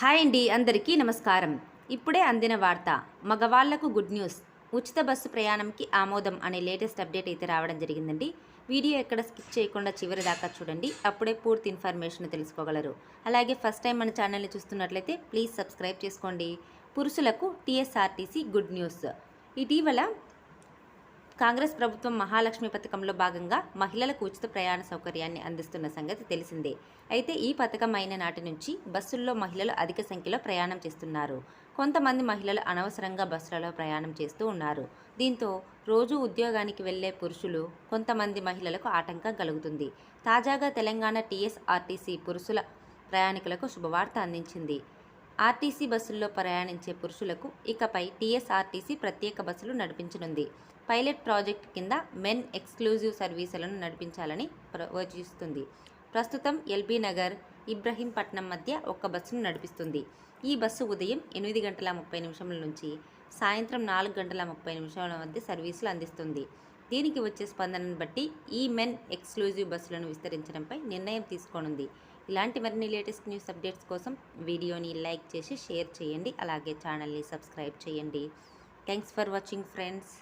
Hi అండి అందరికీ నమస్కారం. ఇప్పుడే అందిన వార్త మగవాళ్ళకు గుడ్ న్యూస్ ఉచిత బస్సు ప్రయాణంకి ఆమోదం అనే లేటెస్ట్ అప్డేట్ అయితే రావడం జరిగిందండి. వీడియో ఎక్కడ స్కిప్ చేయకుండా చివరి దాకా చూడండి అప్పుడే పూర్తి ఇన్ఫర్మేషన్ తెలుసుకోగలరు. అలాగే ఫస్ట్ టైం మన ఛానల్ని చూస్తున్నట్లయితే ప్లీజ్ సబ్స్క్రైబ్ చేసుకోండి. పురుషులకు టీఎస్ఆర్టీసీ గుడ్ న్యూస్ ఇటీవల కాంగ్రెస్ ప్రభుత్వం మహాలక్ష్మి పథకంలో భాగంగా మహిళలకు ఉచిత ప్రయాణ సౌకర్యాన్ని అందిస్తున్న సంగతి తెలిసిందే. అయితే ఈ పథకం అయిన నాటి నుంచి బస్సుల్లో మహిళలు అధిక సంఖ్యలో ప్రయాణం చేస్తున్నారు. కొంతమంది మహిళలు అనవసరంగా బస్సులలో ప్రయాణం చేస్తూ ఉన్నారు. దీంతో రోజు ఉద్యోగానికి వెళ్ళే పురుషులు కొంతమంది మహిళలకు ఆటంకం కలుగుతుంది. తాజాగా తెలంగాణ టీఎస్ఆర్టీసీ పురుషుల ప్రయాణికులకు శుభవార్త అందించింది. ఆర్టీసీ బస్సుల్లో ప్రయాణించే పురుషులకు ఇకపై టీఎస్ఆర్టీసీ ప్రత్యేక బస్సులు నడిపించనుంది. పైలట్ ప్రాజెక్ట్ కింద మెన్ ఎక్స్క్లూజివ్ సర్వీసులను నడిపించాలని ప్రవచిస్తుంది. ప్రస్తుతం ఎల్బీ నగర్ ఇబ్రహీంపట్నం మధ్య ఒక్క బస్సును నడిపిస్తుంది. ఈ బస్సు ఉదయం ఎనిమిది గంటల ముప్పై నిమిషముల నుంచి సాయంత్రం నాలుగు గంటల ముప్పై నిమిషాల మధ్య సర్వీసులు అందిస్తుంది. దీనికి వచ్చే స్పందనను బట్టి ఈ మెన్ ఎక్స్క్లూజివ్ బస్సులను విస్తరించడంపై నిర్ణయం తీసుకోనుంది. ఇలాంటి మరిన్ని లేటెస్ట్ న్యూస్ అప్డేట్స్ కోసం వీడియోని లైక్ చేసి షేర్ చేయండి. అలాగే ఛానల్ని సబ్స్క్రైబ్ చేయండి. Thanks for watching friends.